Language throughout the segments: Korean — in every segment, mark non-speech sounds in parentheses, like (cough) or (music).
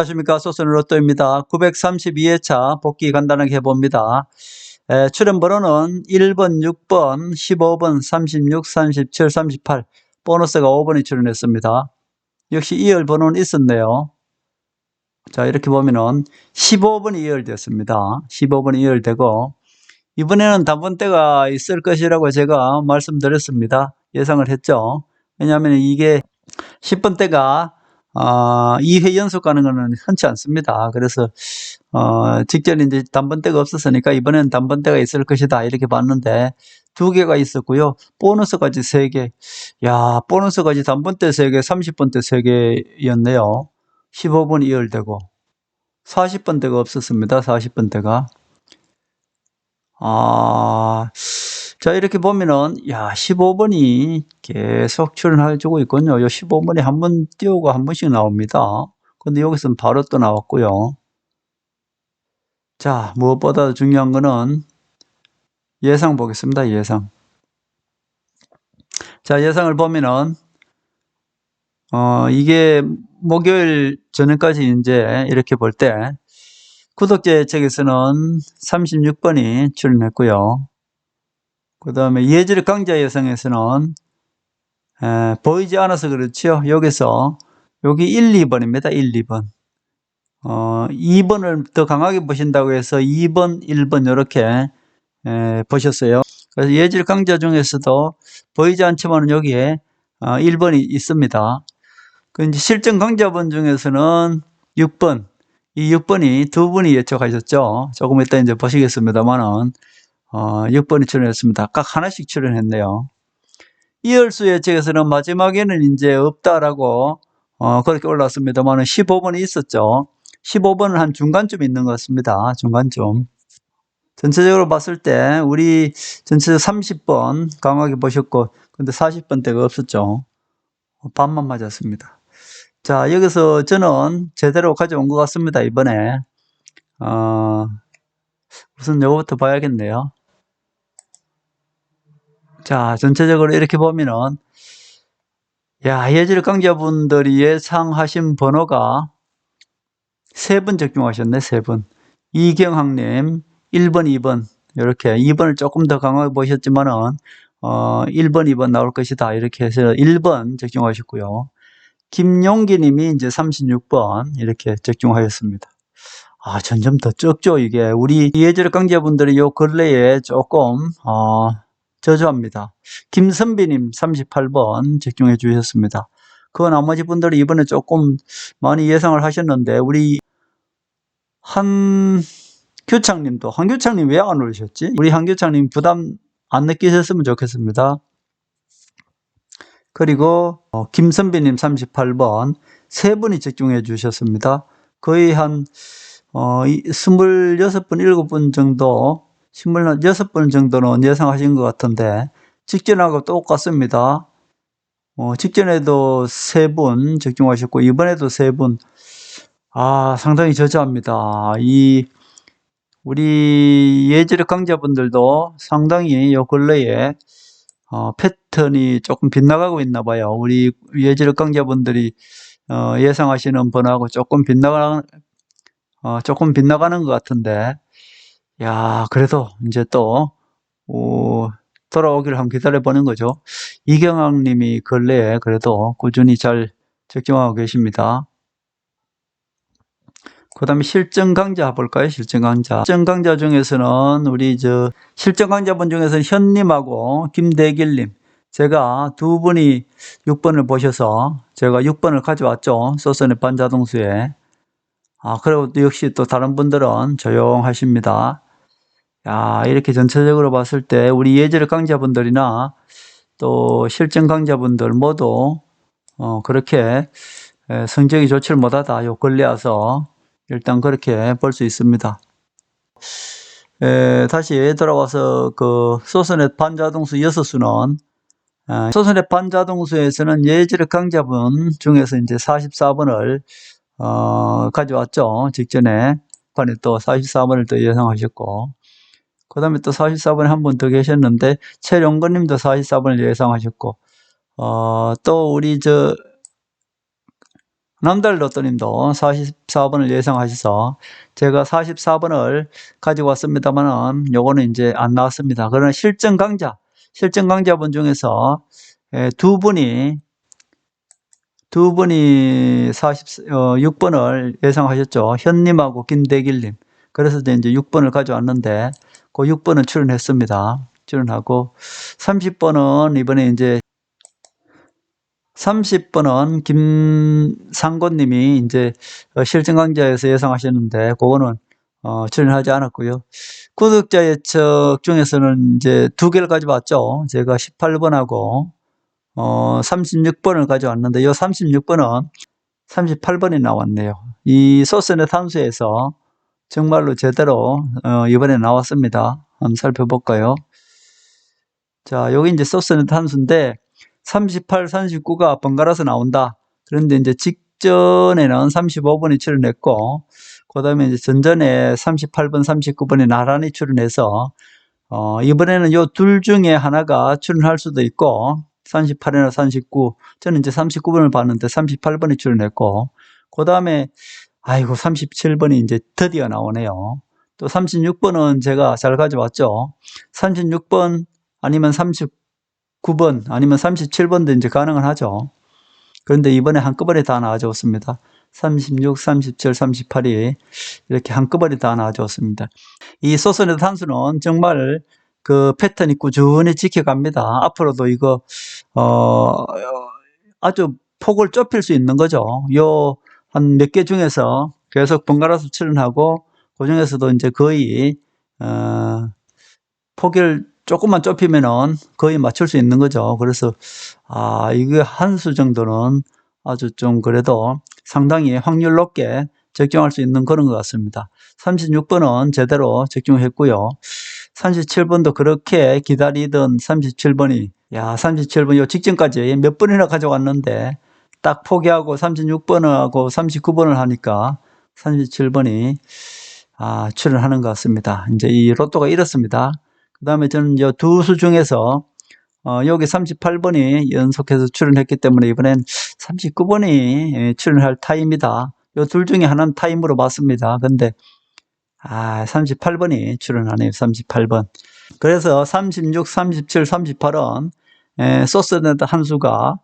안녕하십니까. 소선을 로또입니다. 932회차 복귀 간단하게 해봅니다. 에, 출연 번호는 1번, 6번, 15번, 36, 37, 38. 보너스가 5번이 출연했습니다. 역시 2열 번호는 있었네요. 자, 이렇게 보면은 15번이 2열되었습니다. 15번이 2열되고, 이번에는 단번대가 있을 것이라고 제가 말씀드렸습니다. 예상을 했죠. 왜냐하면 이게 10번대가 어, 2회 연속 가는 거는 흔치 않습니다. 그래서, 어, 직전에 이제 단번대가 없었으니까 이번엔 단번대가 있을 것이다. 이렇게 봤는데, 두 개가 있었고요. 보너스까지 세 개. 야, 보너스까지 단번대 세 개, 30번대 세 개였네요. 15번 2열되고. 40번대가 없었습니다. 40번대가. 아, 자, 이렇게 보면은, 야, 15번이 계속 출연해 주고 있군요. 요 15번이 한 번 띄우고 한 번씩 나옵니다. 근데 여기서는 바로 또 나왔고요. 자, 무엇보다 중요한 거는 예상 보겠습니다. 예상. 자, 예상을 보면은, 어, 이게 목요일 저녁까지 이제 이렇게 볼 때, 구독자 측에서는 36번이 출연했고요. 그 다음에 예절 강자 예상에서는 에, 보이지 않아서 그렇죠. 여기서 여기 1, 2번입니다. 1, 2번. 어, 2번을 더 강하게 보신다고 해서 2번, 1번 이렇게 에, 보셨어요. 그래서 예절 강자 중에서도 보이지 않지만 여기에 어, 1번이 있습니다. 그 이제 실전 강자분 중에서는 6번, 이 6번이 두 분이 예측하셨죠. 조금 이따 이제 보시겠습니다만은 어, 6번이 출연했습니다. 각 하나씩 출연했네요. 이열수 예측에서는 마지막에는 이제 없다라고 어, 그렇게 올랐습니다만 15번이 있었죠. 15번은 한 중간쯤 있는 것 같습니다. 중간쯤. 전체적으로 봤을 때 우리 전체적 30번 강하게 보셨고 근데 40번 대가 없었죠. 반만 맞았습니다. 자 여기서 저는 제대로 가져온 것 같습니다. 이번에 어, 우선 요거부터 봐야겠네요. 자, 전체적으로 이렇게 보면은, 야, 예절 강자분들이 예상하신 번호가 세번 적중하셨네, 세 번. 이경학님, 1번, 2번. 이렇게 2번을 조금 더 강하게 보셨지만은, 어, 1번, 2번 나올 것이다. 이렇게 해서 1번 적중하셨고요. 김용기 님이 이제 36번 이렇게 적중하였습니다. 아, 점점 더 적죠, 이게. 우리 예절 강자분들이 요 근래에 조금, 어, 저조합니다. 김선비님 38번 적중해 주셨습니다. 그 나머지 분들이 이번에 조금 많이 예상을 하셨는데, 우리 한규창님도, 한규창님 왜 안 오르셨지? 우리 한규창님 부담 안 느끼셨으면 좋겠습니다. 그리고 어, 김선비님 38번 세 분이 적중해 주셨습니다. 거의 한 어, 26분, 7분 정도 26번 정도는 예상하신 것 같은데 직전하고 똑같습니다. 어, 직전에도 세 분 적중하셨고 이번에도 세 분. 아, 상당히 저조합니다. 이 우리 예절 강자분들도 상당히 요 근래에 어, 패턴이 조금 빗나가고 있나 봐요. 우리 예절 강자분들이 어, 예상하시는 번호하고 조금 빗나가는 어, 조금 빗나가는 것 같은데 야, 그래도 이제 또, 어, 돌아오기를 한번 기다려보는 거죠. 이경학 님이 근래에 그래도 꾸준히 잘 적중하고 계십니다. 그 다음에 실전 강자 볼까요? 실전 강자. 실전 강자 중에서는 우리 저, 실전 강자분 중에서는 현님하고 김대길님. 제가 두 분이 6번을 보셔서 제가 6번을 가져왔죠. 소선의 반자동수에. 아, 그리고 또 역시 또 다른 분들은 조용하십니다. 야, 이렇게 전체적으로 봤을 때 우리 예절 강자분들이나 또 실전 강자분들 모두 어, 그렇게 에, 성적이 좋지를 못하다. 요 근래 와서 일단 그렇게 볼 수 있습니다. 에, 다시 돌아와서 그 소선의 반자동수 여섯 수는 에, 소선의 반자동수에서는 예절 강자분 중에서 이제 44번을 어, 가져왔죠. 직전에 판에 또 44번을 또 예상하셨고 그 다음에 또 44번에 한 분 더 계셨는데, 최룡건 님도 44번을 예상하셨고, 어, 또 우리 저, 남달 로또 님도 44번을 예상하셔서 제가 44번을 가지고 왔습니다만은 요거는 이제 안 나왔습니다. 그러나 실전 강자, 실전 강자분 중에서 예, 두 분이 두 분이 46번을 예상하셨죠. 현님하고 김대길님. 그래서 이제 6번을 가져왔는데 그 6번은 출연했습니다. 출연하고 30번은 이번에 이제 30번은 김상곤님이 이제 어, 실전 강좌에서 예상하셨는데 그거는 어, 출연하지 않았고요. 구독자 예측 중에서는 이제 두 개를 가져왔죠. 제가 18번하고 어, 36번을 가져왔는데 이 36번은 38번이 나왔네요. 이 소스넷 함수에서 정말로 제대로 어, 이번에 나왔습니다. 한번 살펴볼까요? 자, 여기 이제 소스넷 함수인데 38, 39가 번갈아서 나온다. 그런데 이제 직전에는 35번이 출연했고, 그 다음에 이제 전전에 38번, 39번이 나란히 출연해서, 어, 이번에는 요 둘 중에 하나가 출연할 수도 있고, 38이나 39, 저는 이제 39번을 봤는데 38번이 출연했고, 그 다음에, 아이고, 37번이 이제 드디어 나오네요. 또 36번은 제가 잘 가져왔죠. 36번 아니면 39번 아니면 37번도 이제 가능은 하죠. 그런데 이번에 한꺼번에 다 나와줬습니다. 36, 37, 38이 이렇게 한꺼번에 다 나와줬습니다. 이 소선의 탄수는 정말 그 패턴이 꾸준히 지켜갑니다. 앞으로도 이거 어 아주 폭을 좁힐 수 있는 거죠. 요 한 몇 개 중에서 계속 번갈아서 출연하고 그 중에서도 이제 거의 어 폭을 조금만 좁히면은 거의 맞출 수 있는 거죠. 그래서 아 이거 한수 정도는 아주 좀 그래도 상당히 확률 높게 적용할 수 있는 그런 것 같습니다. 36번은 제대로 적용했고요. 37번도 그렇게 기다리던 37번이 야 37번 요 직전까지 몇 번이나 가져왔는데 딱 포기하고 36번하고 39번을 하니까 37번이 아, 출연하는 것 같습니다. 이제 이 로또가 이렇습니다. 그 다음에 저는 이두 수 중에서 어, 여기 38번이 연속해서 출연했기 때문에 이번엔 39번이 출연할 타임이다. 이 둘 중에 하나는 타임으로 봤습니다. 근데 아, 38번이 출연하네요. 38번. 그래서 36, 37, 38은 에, 소스넷 함수가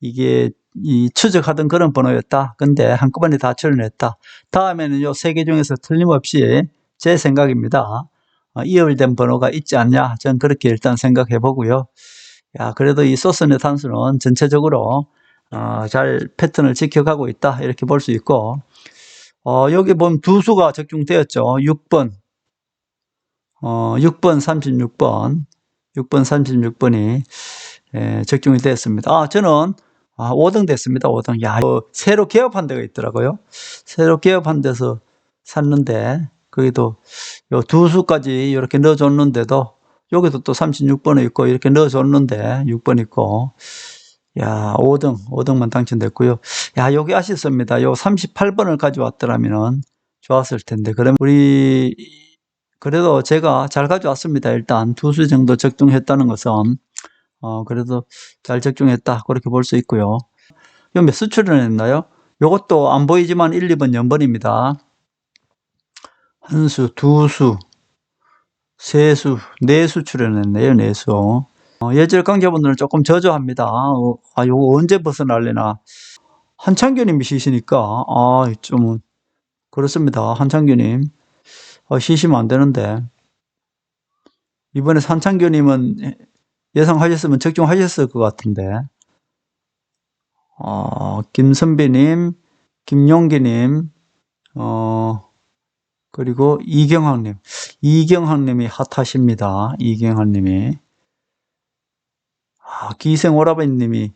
이게 이 추적하던 그런 번호였다. 근데 한꺼번에 다 출연했다. 다음에는 요 세 개 중에서 틀림없이 제 생각입니다. 어, 이월된 번호가 있지 않냐. 저는 그렇게 일단 생각해 보고요. 야, 그래도 이 소스넷 함수는 전체적으로 어, 잘 패턴을 지켜가고 있다. 이렇게 볼 수 있고, 어, 여기 보면 두 수가 적용되었죠. 6번, 어, 6번, 36번, 6번, 36번이 예, 적용이 되었습니다. 아, 저는 아, 5등 됐습니다. 5등. 야, 이거 새로 개업한 데가 있더라고요. 새로 개업한 데서 샀는데 거기도 요 두 수까지 이렇게 넣어줬는데도 여기도 또 36번에 있고 이렇게 넣어줬는데 6번 있고 야 5등 5등만 당첨됐고요. 야 여기 아쉽습니다. 요 38번을 가져왔더라면 좋았을 텐데 그러면 우리 그래도 제가 잘 가져왔습니다. 일단 두 수 정도 적중했다는 것은 어, 그래도 잘 적중했다. 그렇게 볼 수 있고요. 요몇수 출연했나요? 요것도 안 보이지만 1, 2번 0번입니다. 한 수, 두 수, 세 수, 네 수 출연했네요. 네 수. 어, 예절 강자분들은 조금 저조합니다. 어, 아, 요거 언제 벗어날래나. 한창규님이 쉬시니까, 아, 좀, 그렇습니다. 한창규님. 아, 쉬시면 안 되는데. 이번에 한창규님은 예상하셨으면 적중하셨을 것 같은데. 어, 김선비님, 김용기님, 어, 그리고 이경학님. 이경학님이 핫하십니다. 이경학님이. 아, 기생오라버님이,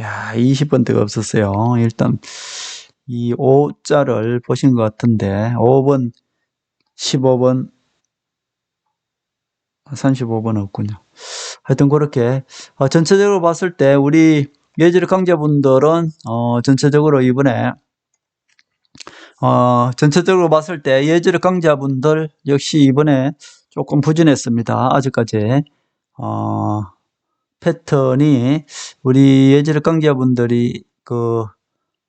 야, 20번대가 없었어요. 일단, 이 5자를 보신 것 같은데, 5번, 15번, 35번 없군요. 하여튼 그렇게 어, 전체적으로 봤을 때 우리 예절 강자분들은 어, 전체적으로 이번에 어, 전체적으로 봤을 때 예절 강자분들 역시 이번에 조금 부진했습니다. 아직까지 어, 패턴이 우리 예절 강자분들이 그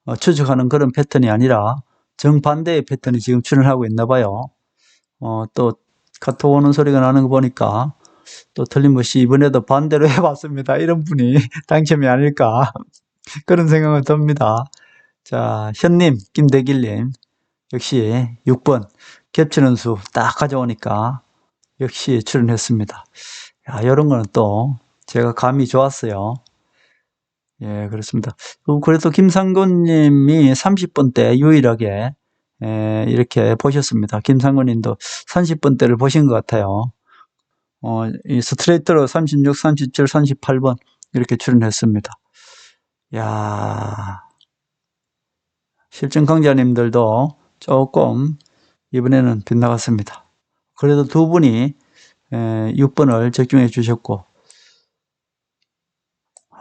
어, 추측하는 그런 패턴이 아니라 정반대의 패턴이 지금 출현하고 있나 봐요. 어, 또 카톡 오는 소리가 나는 거 보니까 또 틀림없이 이번에도 반대로 (laughs) 해봤습니다. 이런 분이 (laughs) 당첨이 아닐까 (laughs) 그런 생각은 듭니다. 자, 현님, 김대길님 역시 6번 겹치는 수 딱 가져오니까 역시 출연했습니다. 야, 이런 거는 또 제가 감이 좋았어요. 예, 그렇습니다. 어, 그래도 김상곤 님이 30번 때 유일하게 에, 이렇게 보셨습니다. 김상곤 님도 30번 때를 보신 것 같아요. 어, 이 스트레이트로 36, 37, 38번 이렇게 출연했습니다. 야 실전 강자님들도 조금 이번에는 빗나갔습니다. 그래도 두 분이 에, 6번을 적중해 주셨고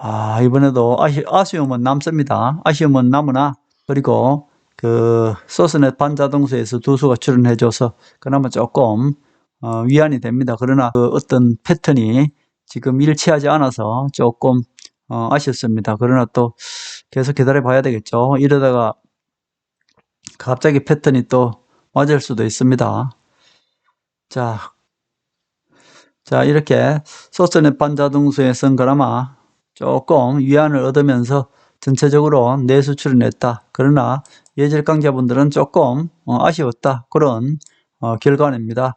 아, 이번에도 아쉬, 아쉬 움은 남습니다. 아쉬움은 남으나, 그리고 그 소스넷 반자동수에서 두 수가 출연해줘서 그나마 조금 어, 위안이 됩니다. 그러나 그 어떤 패턴이 지금 일치하지 않아서 조금 어, 아쉽습니다. 그러나 또 계속 기다려 봐야 되겠죠. 이러다가 갑자기 패턴이 또 맞을 수도 있습니다. 자, 자 이렇게 소스넷 반자동수에서는 그나마 조금 위안을 얻으면서 전체적으로 내수출을 냈다. 그러나 예절 강자분들은 조금 어, 아쉬웠다. 그런 어, 결과입니다.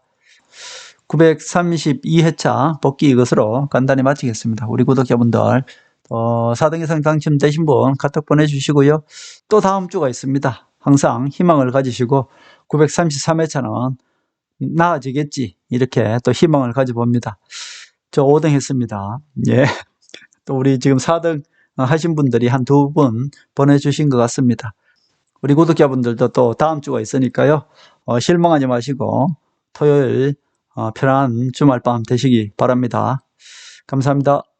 932회차 복귀 이것으로 간단히 마치겠습니다. 우리 구독자분들 어, 4등 이상 당첨되신 분 카톡 보내주시고요. 또 다음 주가 있습니다. 항상 희망을 가지시고 933회차는 나아지겠지 이렇게 또 희망을 가져봅니다. 저 5등 했습니다. 예. 또 우리 지금 4등 하신 분들이 한 두 분 보내주신 것 같습니다. 우리 구독자분들도 또 다음 주가 있으니까요. 어, 실망하지 마시고 토요일 어, 편안한 주말 밤 되시기 바랍니다. 감사합니다.